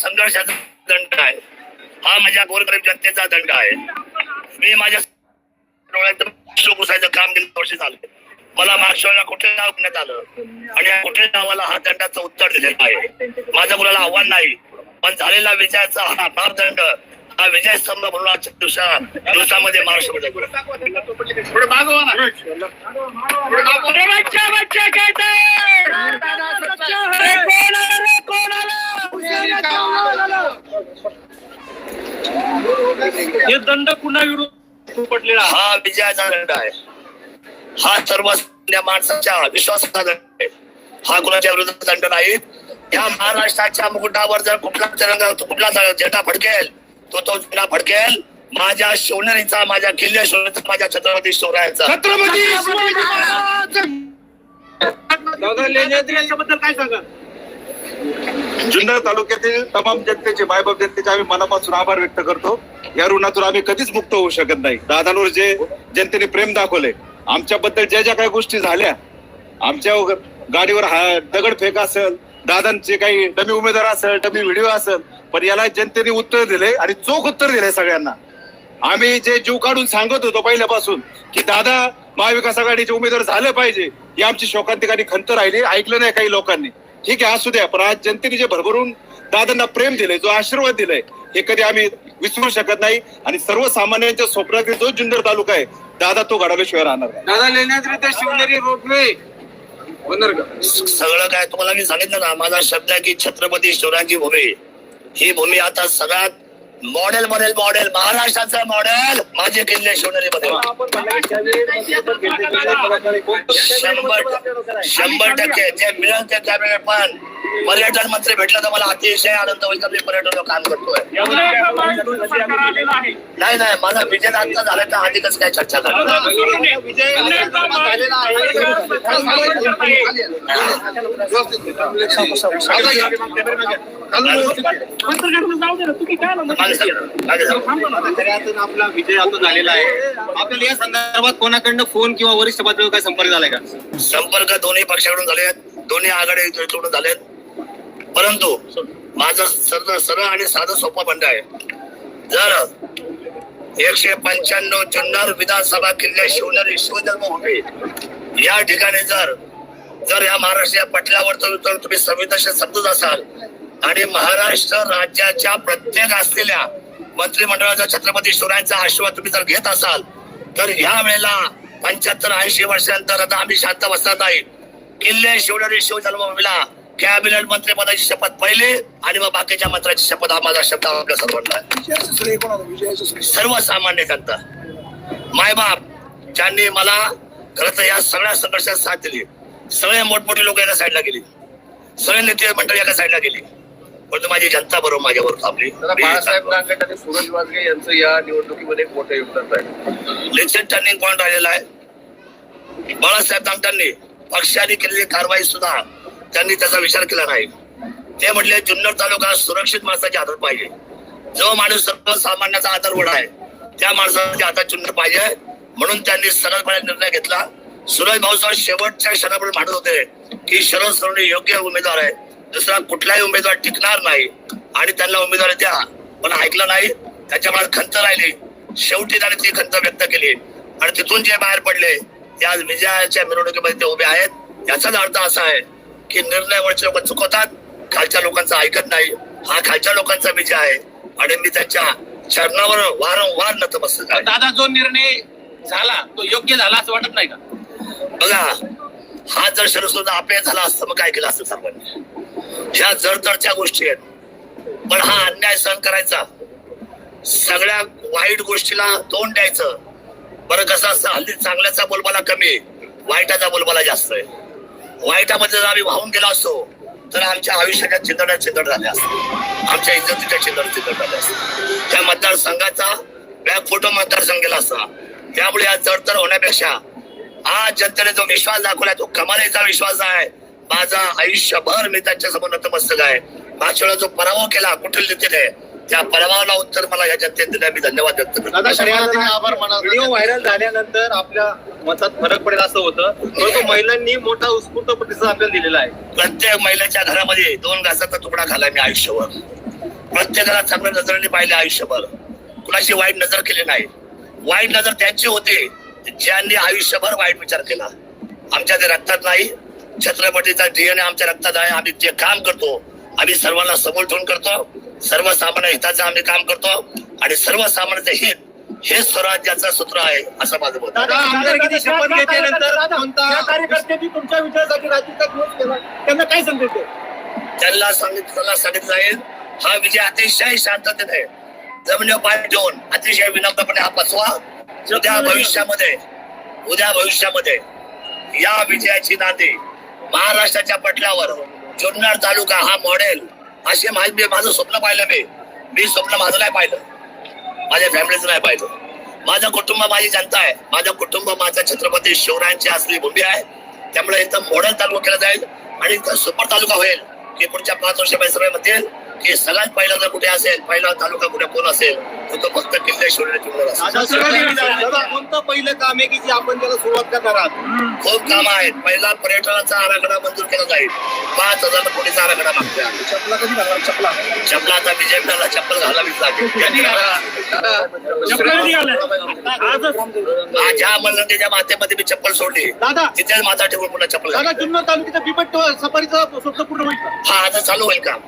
संघर्षाचा दंड आहे. हा माझ्या गोरगरीब जनतेचा दंड आहे. मी माझ्या डोळ्यात पुसायचं काम गेल्या वर्षी झालं. मला मागच्या वेळेला कुठे नाव घेण्यात आलं? आणि या कुठे नावाला हा दंडाचं उत्तर दिलेलं आहे? माझं मुलाला आव्हान नाही पण झालेला विजयाचा हा मापदंड हा विजय स्तंभ म्हणून आजच्या दिवसा दिवसामध्ये महाराष्ट्रामध्ये थोडं कोण कोण हे दंड पुन्हा विरोध पडलेला? हा विजयाचा दंड आहे. हा सर्वसामान्य माणसाच्या विश्वासाचा दंड आहे. हा कुणाच्या विरोधात दंड नाही. या महाराष्ट्राच्या मुकुटावर जर कुठला तिरंगा कुठला झेंडा फडकेल तो तो झेंडा फडकेल. माझ्या शिवनेरीचा माझ्या किल्ले शिवनेरीचा माझ्या छत्रपती शिवरायांचा. छत्रपती शिवाजी महाराज दादा लेण्याद्री याच्याबद्दल काय सांगा? जुन्नर तालुक्यातील तमाम जनतेचे मायबाप जनतेचे आम्ही मनापासून आभार व्यक्त करतो. या ऋणातून आम्ही कधीच मुक्त होऊ शकत नाही. दादांवर जे जनतेने प्रेम दाखवले आमच्याबद्दल ज्या ज्या काही गोष्टी झाल्या आमच्या गाडीवर हा दगडफेक असेल दादांचे काही डमी उमेदवार असेल डमी व्हिडिओ असेल पण याला जनतेने उत्तर दिले आणि चोख उत्तर दिले सगळ्यांना. आम्ही जे जीव काढून सांगत होतो पहिल्यापासून की दादा महाविकास आघाडीचे उमेदवार झाले पाहिजे ही आमची शोकांतिकाने खंत राहिली. ऐकलं नाही काही लोकांनी. ठीक आहे असू द्या पण आज जनतेने जे भरभरून दादांना प्रेम दिले जो आशीर्वाद दिलाय हे कधी आम्ही विसरू शकत नाही. आणि सर्वसामान्यांच्या स्वप्नातील जो जुन्नर तालुका आहे दादा तो घडवल्याशिवाय राहणार नाही. दादा लेण्याद्री शिवनेरी का? सगळं काय तुम्हाला मी सांगितलं ना माझा शब्द आहे की छत्रपती शिवरायांची भूमी. ही भूमी आता सगळ्यात मॉडेल मॉडेल मॉडेल महाराष्ट्राचं मॉडेल माझे किल्ले शिवनेरीमध्ये शंभर शंभर टक्के जे मिळेल ते त्यावेळेला पण पर्यटन मंत्री भेटलं तर मला अतिशय आनंद होईल मी पर्यटन काम करतोय नाही नाही माझा विजय आता झाला तर अधिकच काय चर्चा करणार सर. आपला विजय आता झालेला आहे. आपल्याला या संदर्भात कोणाकडनं फोन किंवा वरिष्ठ पातळीवर काय संपर्क झालाय का? संपर्क दोन्ही पक्षाकडून झालेत दोन्ही आघाडीकडून झालेत परंतु माझं सरळ सरळ आणि साधं सोपं बंड आहे. जर एकशे पंच्याण्णव जुन्नर विधानसभा किल्ले शिवनेरी शिवजन्मभूमी या ठिकाणी जर जर या महाराष्ट्र पटलावर तर तर तुम्ही संविधान समजत असाल आणि महाराष्ट्र राज्याच्या प्रत्येक असलेल्या मंत्रिमंडळाचा छत्रपती शिवरायांचा आशीर्वाद तुम्ही जर घेत असाल तर ह्या वेळेला पंच्याहत्तर ऐंशी वर्षानंतर आता आम्ही शांत बसत नाही. किल्ले शिवनेरी शिवजन्मभूमीला कॅबिनेट मंत्रिपदाची शपथ पहिली आणि मग बाकीच्या मंत्र्याची शपथ हा माझा शब्द आपल्या आहे. सर्वसामान्य जनता. मायबाप ज्यांनी मला खरं तर या सगळ्या संघर्षात साथ दिली. सगळे मोठमोठी लोक एका साईडला गेली. सगळे नेते मंडळी एका साईडला गेली. परंतु माझी जनता बरोबर माझ्याबरोबर थांबली. बाळासाहेब नागट आणि सूरज वाजगे यांचं या निवडणुकीमध्ये मोठं योगदान टर्निंग पॉईंट आलेला आहे. बाळासाहेब दामटांनी पक्षाने केलेली कारवाई सुद्धा त्यांनी त्याचा विचार केला नाही. ते म्हटले जुन्नर तालुका सुरक्षित माणसाच्या हातात पाहिजे. जो माणूस सर्वसामान्याचा आदरवड आहे त्या माणसाच्या हातात चुन्नर पाहिजे. म्हणून त्यांनी सरळपणे निर्णय घेतला. सुरज भाऊसाहेब शेवटच्या क्षणापर्यंत मांडत होते की शरद सोडणे योग्य उमेदवार आहे. दुसरा कुठलाही उमेदवार टिकणार नाही. आणि त्यांना उमेदवारी द्या. पण ऐकलं नाही त्याच्यामुळे खंत राहिली. शेवटी त्याने ती खंत व्यक्त केली. आणि तिथून जे बाहेर पडले ते आज विजयाच्या मिरवणुकीमध्ये ते उभे आहेत. याचाच अर्थ असा आहे की निर्णयावरचे लोक चुकवतात खालच्या लोकांचं ऐकत नाही. हा खालच्या लोकांचा विजय आहे. आणि मी त्यांच्या चरणावर वारंवार नतमस्तक दादा जो निर्णय झाला तो योग्य झाला असं वाटत नाही का? बघा हा जर शरद अपयश झाला असतं मग काय केलं असतं सर्वांनी? ह्या जडजडच्या गोष्टी आहेत पण हा अन्याय सहन करायचा. सगळ्या वाईट गोष्टीला तोंड द्यायचं. बरं कसं असतं हल्ली चांगल्याचा बोलबाला कमी आहे, वाईटाचा बोलबाला जास्त आहे. वाईटामध्ये जर आम्ही वाहून गेलो असतो तर आमच्या आयुष्याच्या चिंतड्या चिंतड झाल्या असतात आमच्या इज्जतीच्या चिंतड चिंतड झाल्या असतात त्या मतदारसंघाचा बॅक फोटो मतदारसंघ गेला असता. त्यामुळे या जडतर होण्यापेक्षा आज जनतेने जो विश्वास दाखवलाय तो कमालीचा विश्वास आहे. माझा आयुष्यभर मी त्यांच्यासमोर नतमस्तक आहे. वेळेला जो पराभव केला कुठील नेत्याने त्या पराभवाला उत्तर मला या जनतेने दिल्या मी धन्यवाद व्यक्त करतो. आभार व्हिडिओ व्हायरल झाल्यानंतर आपल्या मतात फरक पडेल असं होतं. परंतु महिलांनी मोठा उत्स्फूर्त प्रतिसाद आपल्याला दिलेला आहे. प्रत्येक महिलेच्या घरामध्ये दोन घासाचा तुकडा खाल्लाय मी आयुष्यभर. प्रत्येकाला चांगल्या नजरेने पाहिले आयुष्यभर. कुणाची वाईट नजर केली नाही. वाईट नजर त्यांची होती. ज्यांनी आयुष्यभर वाईट विचार केला. आमच्या ते रक्तात नाही. छत्रपतीचा डीएनए आमच्या रक्तात आहे. आम्ही जे काम करतो आम्ही सर्वांना समोर ठेवून करतो. सर्वसामान्य हिताचं आम्ही काम करतो. आणि सर्वसामान्याचं हित हे स्वराज्याचं सूत्र आहे असं माझं मत आहे. त्यांना काय द्याल? त्यांना सांगितलं त्यांना सांगितलं जाईल हा विजय अतिशय शांततेने जमिनीवर पाय ठेवून अतिशय विनम्रपणे हा पचवा. उद्या भविष्यामध्ये उद्या भविष्यामध्ये या विजयाची नांदी महाराष्ट्राच्या पटलावर जुन्नर तालुका हा मॉडेल असे माझे मी- माझं स्वप्न पाहिलं मी. मी स्वप्न माझं नाही पाहिलं. माझ्या फॅमिलीचं नाही पाहिलं. माझं कुटुंब माझी जनता आहे. माझं कुटुंब माझ्या छत्रपती शिवरायांची असली भूमी आहे. त्यामुळे इथं मॉडेल तालुका केला जाईल आणि इथं सुपर तालुका होईल. की पुढच्या पाच वर्षामध्ये सगळे म्हणतील की सगळ्यात पहिला जर कुठे असेल पहिला तालुका कुठे कोण असेल तर तो फक्त किल्ले शिवराय जुन्नर असेल. दादा कोणतं पहिलं काम आहे की जे आपण त्याला सुरुवात करणार आहात? खूप काम आहेत. पहिला पर्यटनाचा आराखडा मंजूर केला जाईल. पाच हजार कोटीचा आराखडा मागतोय. चपला कधी घालणार चपला. चपला आता चप्पल चपला कधी घालणार? आजच. माझ्या मल्लतेच्या मातेमध्ये मी चप्पल सोडली दादा. तिथे माता ठेवून पुन्हा चप्पल. जुन्नर तालुक्याच्या बिबट सफारीचं पूर्ण होईल का? हा आता चालू होईल काम.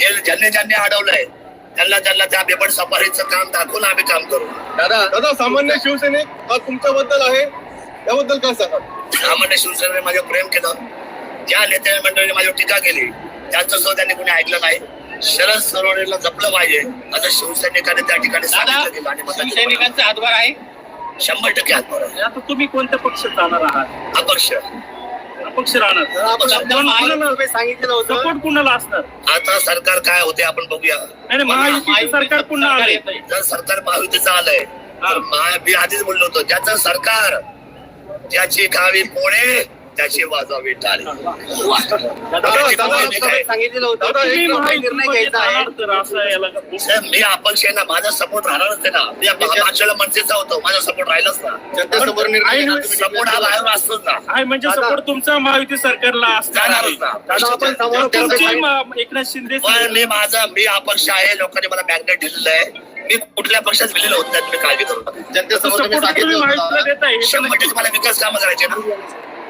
हे ज्यांनी ज्यांनी अडवलंय त्यांना त्यांना त्या बेबड सफारीचं काम दाखवून आम्ही काम करू. दादा दादा सामान्य शिवसैनिक हा तुमच्याबद्दल आहे त्याबद्दल काय सांगा सामान्य शिवसेनेने माझ्यावर प्रेम केलं. ज्या नेते मंडळीने माझ्यावर टीका केली त्यांचं सुद्धा त्यांनी कोणी ऐकलं नाही. शरद सरोवरेला जपलं पाहिजे. असं शिवसैनिकाने त्या ठिकाणी सांगितलं गेलं आणि हातभार आहे? शंभर टक्के हातभार आहे. आता तुम्ही कोणत्या पक्ष जाणार आहात? अपक्ष. अपक्ष राहणार. आपण सांगितलं होतं. सपोर्ट कुणाला असणार? आता सरकार काय होते आपण बघूया. नाही नाही, महायुतीचं सरकार पुन्हा आलंय. जर सरकार महायुतीचं आलंय मी आधीच बोललो होतो ज्याचं सरकार ज्याची गावी पोळे त्याची वाजावी टाळी. मी अपक्ष आहे ना माझा सपोर्ट राहणारच आहे ना. मी मागच्या मनसेचा होतो माझा सपोर्ट राहिलाच ना. जनतेसमोर निर्णय. सपोर्ट हा बाहेर असतोच ना. म्हणजे. सपोर्ट तुमचा महायुती सरकारला असणार एकनाथ शिंदे मी माझा मी अपक्ष आहे. लोकांनी मला मॅग्नेट दिलेलं आहे. मी कुठल्या पक्षात दिलेलं होत नाही तुम्ही काळजी करू जनतेसमोर तुम्ही सांगितलं शंभर टक्के मला विकास कामं करायचे ना.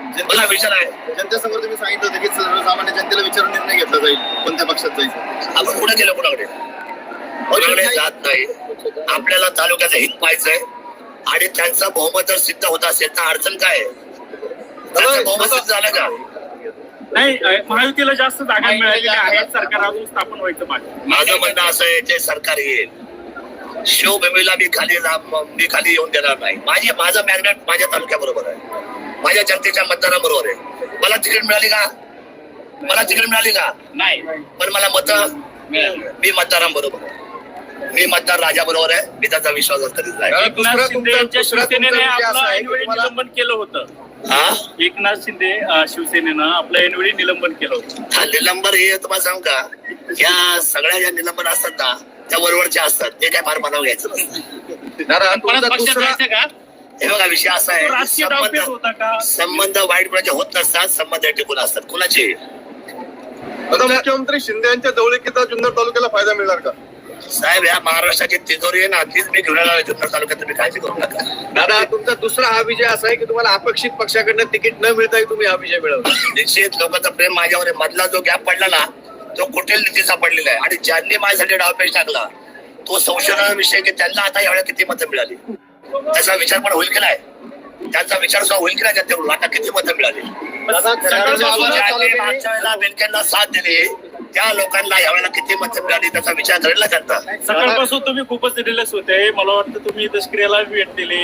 मला विचार आहे. जनतेसमोर तुम्ही सांगितलं होतं की सर्वसामान्य जनतेला विचारून निर्णय घेतला जाईल कोणत्या पक्षात जायचं आपण कुठे गेलो कुणाकडे? कुणाकडे जात नाही. आपल्याला तालुक्याचं हित पाहायचंय. आणि त्यांचा बहुमत जर सिद्ध होत असेल तर अडचण काय आहे? बहुमत सिद्ध झालं का? नाही महायुतीला जास्त जागा मिळालेल्या आहेत सरकार अजून स्थापन व्हायचं माझं म्हणणं असं आहे ते सरकार येईल. शिवभूमीला मी खाली मी खाली येऊन देणार नाही. माझी माझं मॅग्नेट माझ्या तालुक्याबरोबर आहे. माझ्या जनतेच्या मतदाराबरोबर आहे. मला तिकीट मिळाली का? मला तिकीट मिळाली का? नाही. पण मला मत मिळालं. मी मतदारांबरोबर आहे. मी मतदार राजा बरोबर आहे. मी त्याचा विश्वास करीत एकनाथ दुसरा शिंदे यांच्या शिवसेनेने आपलं ऐनवेळी निलंबन केलं होतं. हा? एकनाथ शिंदे अ, शिवसेनेनं आपलं ऐनवेळी निलंबन केलं होतं. हा निलंबर हे तुम्हाला सांगू का? या सगळ्या ज्या निलंबन असतात ना त्या वरवरच्या असतात. ते काय फार मनाव घ्यायचं नसतं. दादा परत तुमचा पक्षात दुसरा जायचं का? हे बघा विषय असा आहे संबंध होता का? संबंध वाईट कुणाचे होत नसतात संबंध टिकून असतात. कुणाचे? मुख्यमंत्री शिंदे यांच्या जवळकीचा जुन्नर तालुक्याला फायदा मिळणार का? साहेब या महाराष्ट्राची तिजोरी आहे ना तीच मी घेऊन आलो जुन्नर तालुक्यात तुम्ही काळजी करू नका. दादा तुमचा दुसरा हा विजय असा आहे की तुम्हाला अपेक्षित पक्षाकडनं तिकीट न मिळताही तुम्ही हा विजय मिळवला. निश्चित लोकांचं प्रेम माझ्यावर आहे. मधला जो गॅप पडला ना तो कुठेल नीतीचा पडलेला आहे. आणि ज्यांनी माझ्यासाठी डावपेच टाकला तो संशोधनाचा विषय की त्यांना आता यावेळेला किती मतं मिळाली? त्याचा विचार पण होईल की नाही? त्यांचा विचार सुद्धा होईल की नाही? त्याच्यावर आता किती मतं मिळाली? बेनकेंना साथ दिली. त्या लोकांना यावेळेला किती मतं मिळाली त्याचा विचार करेल त्यांचा? सकाळपासून तुम्ही खूपच रिलॅक्स होते. मला वाटतं तुम्ही दशक्रियाला भेट दिली.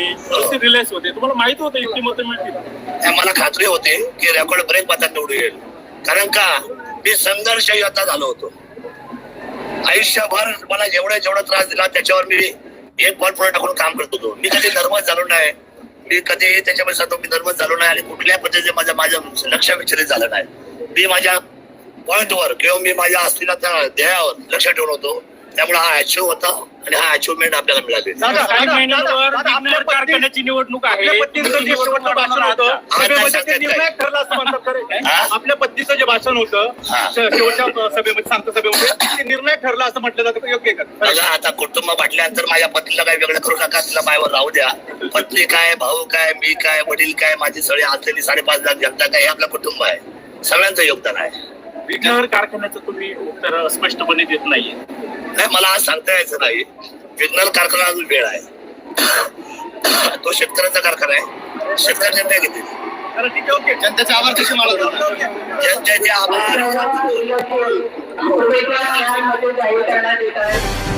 रिलॅक्स होते. तुम्हाला माहीत होतं इतकी मतं मिळतील. मला खात्री होती की रेकॉर्ड ब्रेक मतात निवडून येईल. कारण का? मी संघर्ष योद्धा झालो होतो. आयुष्यभर मला जेवढा जेवढा त्रास दिला त्याच्यावर मी एक बॉल पुढे टाकून काम करत होतो. मी कधी नर्वस झालो नाही. मी कधी त्याच्यामध्ये सांगतो मी नर्वस झालो नाही आणि कुठल्या पद्धतीने माझं माझं लक्ष विचलित झालं नाही. मी माझ्या पॉइंटवर किंवा मी माझ्या असलेल्या त्या ध्येयावर लक्ष ठेवून होतो. त्यामुळे हा अचिव्ह होता आणि हा अचिव्हमेंट आपल्याला मिळाली. कारखान्याची निवडणूक आहे. आपल्या पत्नीचं जे भाषण होतं शेवटच्या सभेमध्ये सांगता सभेमध्ये ठरला असं म्हटलं जातं योग्य का? बघा आता कुटुंब म्हटल्यानंतर माझ्या पत्नीला काही वेगळं करू नका तिला मायावर राहू द्या. पत्नी काय भाऊ काय मी काय वडील काय माझी सगळी असलेली साडेपाच लाख जनता काय हे आपलं कुटुंब आहे. सगळ्यांचं योगदान आहे. विघ्नहर कारखान्याचं तुम्ही उत्तर स्पष्टपणे देत नाहीये. नाही मला आज सांगता यायचं नाही. विज्ञान कारखाना अजून वेळ आहे. तो शेतकऱ्याचा कारखाना आहे. शेतकरी निर्णय घेतील. जनतेचे आभार कसे मला जनतेचे आभार. जाहीर करण्यात येत आहे.